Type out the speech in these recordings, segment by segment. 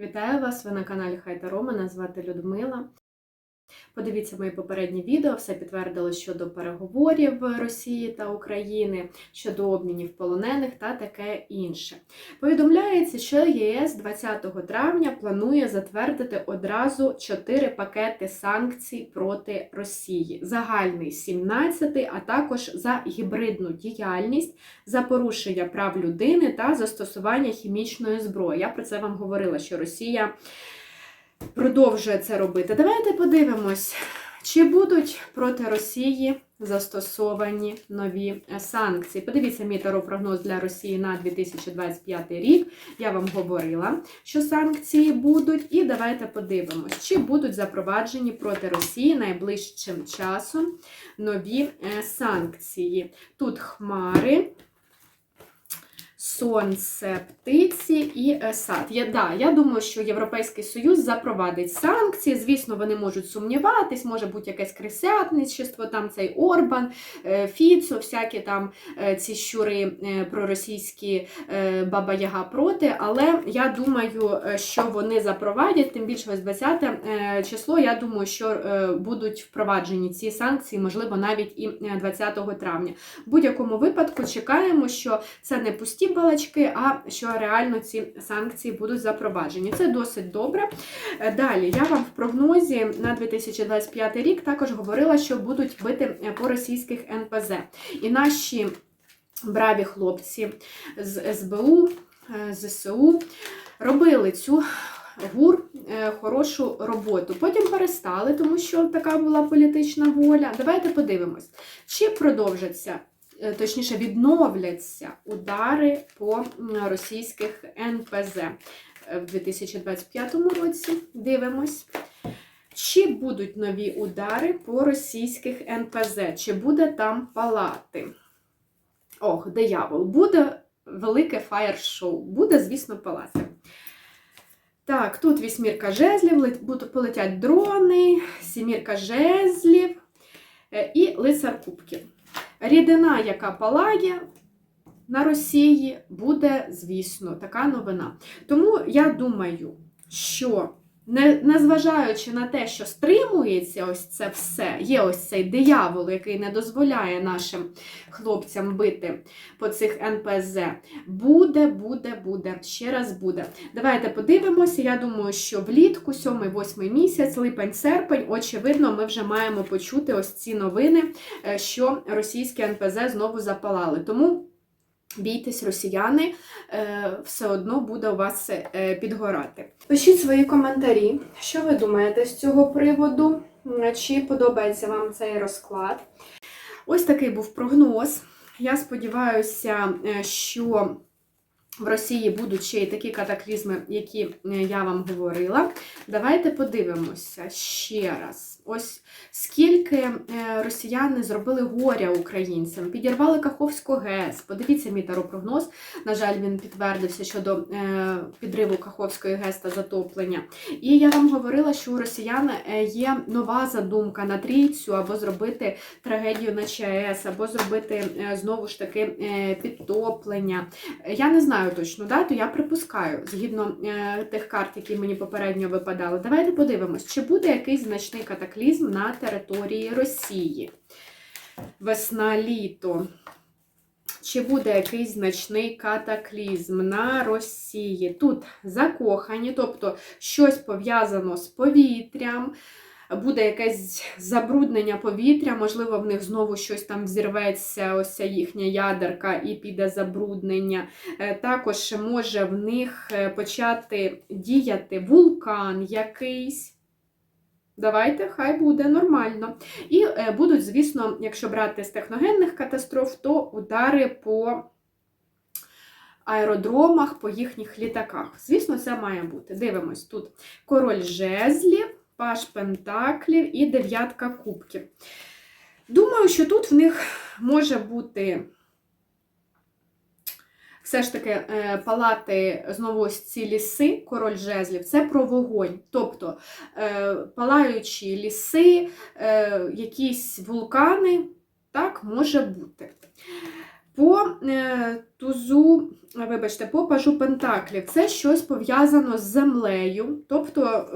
Вітаю вас! Ви на каналі Хайта Мене звати Людмила. Подивіться мої попередні відео, все підтвердило щодо переговорів Росії та України, щодо обмінів полонених та таке інше. Повідомляється, що ЄС 20 травня планує затвердити одразу 4 пакети санкцій проти Росії. Загальний 17, а також за гібридну діяльність, за порушення прав людини та застосування хімічної зброї. Я про це вам говорила, що Росія продовжує це робити. Давайте подивимось, чи будуть проти Росії застосовані нові санкції. Подивіться мій таропрогноз для Росії на 2025 рік. Я вам говорила, що санкції будуть, і давайте подивимось, чи будуть запроваджені проти Росії найближчим часом нові е, санкції. Тут хмари. Сонце, птиці і е, сад. Я, да, я думаю, що Європейський Союз запровадить санкції. Звісно, вони можуть сумніватись, може бути якесь крисятничество, там цей Орбан, е, Фіцо, всякі там е, ці щури проросійські Баба Яга проти. Але я думаю, що вони запровадять, тим більше ось 20 число. Я думаю, що будуть впроваджені ці санкції, можливо, навіть і 20 травня. В будь-якому випадку чекаємо, що це не пусті балачки, а що реально ці санкції будуть запроваджені. Це досить добре. Е, далі, я вам в прогнозі на 2025 рік також говорила, що будуть бити по російських НПЗ. І наші браві хлопці з СБУ, е, ЗСУ робили цю. ГУР е, хорошу роботу. Потім перестали, тому що така була політична воля. Давайте подивимось, чи продовжаться Е, точніше, відновляться удари по російських НПЗ е, в 2025 році. Дивимось. Чи будуть нові удари по російських НПЗ? Чи буде там палати? Ох, диявол, буде велике фаєр-шоу. Буде, звісно, палати. Так, тут вісьмірка жезлів, полетять дрони, сімірка жезлів е, і лицар кубків. Рідина, яка палає на Росії, буде, звісно, така новина. Тому я думаю, що незважаючи на те, що стримується ось це все, є ось цей диявол, який не дозволяє нашим хлопцям бити по цих НПЗ, буде, буде, буде, ще раз буде. Давайте подивимося. Я думаю, що влітку, 7-8 місяць, липень-серпень, очевидно, ми вже маємо почути ось ці новини, е, що російські НПЗ знову запалали. Тому. Бійтесь, росіяни, е, все одно буде у вас е, підгорати. Пишіть свої коментарі, що ви думаєте з цього приводу, чи подобається вам цей розклад. Ось такий був прогноз. Я сподіваюся, е, що в Росії будуть ще й такі катаклізми, які я вам говорила. Давайте подивимося ще раз. Ось скільки е, росіяни зробили горя українцям, підірвали Каховську ГЕС. Подивіться мій таропрогноз. На жаль, він підтвердився щодо е, підриву Каховської ГЕС та затоплення. І я вам говорила, що у росіян е, є нова задумка на трійцю, або зробити трагедію на ЧАЕС, або зробити знову ж таки підтоплення. Я не знаю точну дату, я припускаю, згідно тих карт, які мені попередньо випадали. Давайте подивимось, чи буде якийсь значний катаклізм на території Росії. Весна-літо. Чи буде якийсь значний катаклізм на Росії? Тут закохані, тобто щось пов'язано з повітрям, буде якесь забруднення повітря, можливо, в них знову щось там взірветься, ось їхня ядерка, і піде забруднення. Е, також може в них е, почати діяти вулкан якийсь. Давайте, хай буде нормально. І е, будуть, звісно, якщо брати з техногенних катастроф, то удари по аеродромах, по їхніх літаках. Звісно, це має бути. Дивимось, тут король жезлів, паш пентаклів і дев'ятка кубків. Думаю, що тут в них може бути все ж таки е, палати знову ось ці ліси, король жезлів, це про вогонь. Тобто е, палаючі ліси, е, якісь вулкани, так, може бути. По тузу, вибачте, по пажу Пентаклів це щось пов'язано з землею. Тобто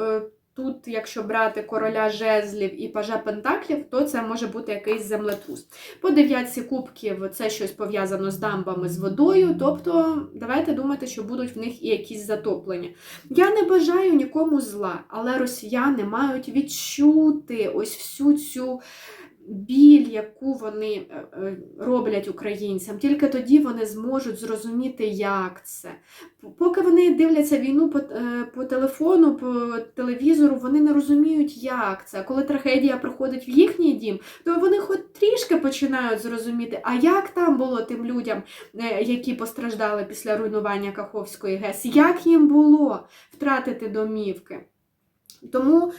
тут, якщо брати короля жезлів і пажа Пентаклів, то це може бути якийсь землетрус. По дев'ятці кубків це щось пов'язано з дамбами, з водою. Тобто, давайте думати, що будуть в них і якісь затоплення. Я не бажаю нікому зла, але росіяни мають відчути ось всю цю біль, яку вони е, е, роблять українцям. Тільки тоді вони зможуть зрозуміти, як це. Поки вони дивляться війну по, е, по телефону, по телевізору, вони не розуміють, як це. Коли трагедія приходить в їхній дім, то вони хоч трішки починають зрозуміти, а як там було тим людям, які постраждали після руйнування Каховської ГЕС, як їм було втратити домівки. Тому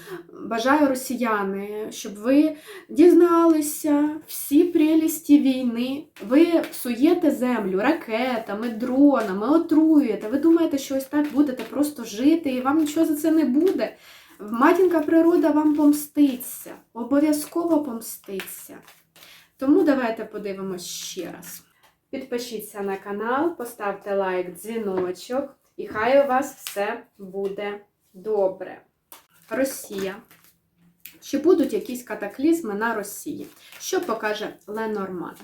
бажаю росіяни, щоб ви дізналися всі прелісті війни. Ви псуєте землю ракетами, дронами, отруєте. Ви думаєте, що ось так будете просто жити, і вам нічого за це не буде. Матінка природа вам помститься, обов'язково помститься. Тому давайте подивимось ще раз. Підпишіться на канал, поставте лайк, дзвіночок, і хай у вас все буде добре. Росія. Чи будуть якісь катаклізми на Росії? Що покаже Ленорман?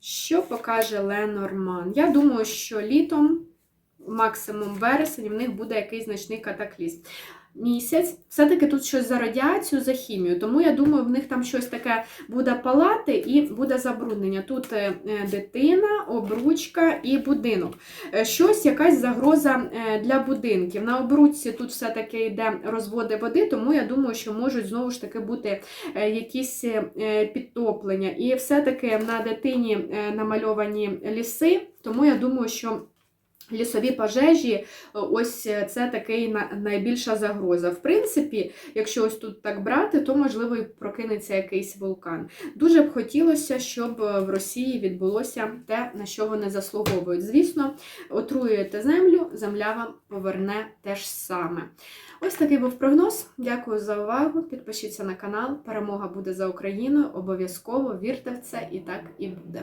Що покаже Ленорман? Я думаю, що літом, максимум вересень, в них буде якийсь значний катаклізм. Місяць, все-таки тут щось за радіацію, за хімію, тому я думаю, в них там щось таке буде палати і буде забруднення. Тут е, дитина, обручка і будинок. Е, Щось, якась загроза е, для будинків. На обручці тут все-таки йде розводи води, тому я думаю, що можуть знову ж таки бути е, якісь е, підтоплення. І все-таки на дитині е, намальовані ліси, тому я думаю, що. Лісові пожежі, е, ось це такий найбільша загроза. В принципі, якщо ось тут так брати, то можливо і прокинеться якийсь вулкан. Дуже б хотілося, щоб е, в Росії відбулося те, на що вони заслуговують. Звісно, отруюєте землю, земля вам поверне те ж саме. Ось такий був прогноз. Дякую за увагу. Підпишіться на канал. Перемога буде за Україною. Обов'язково вірте в це, і так і буде.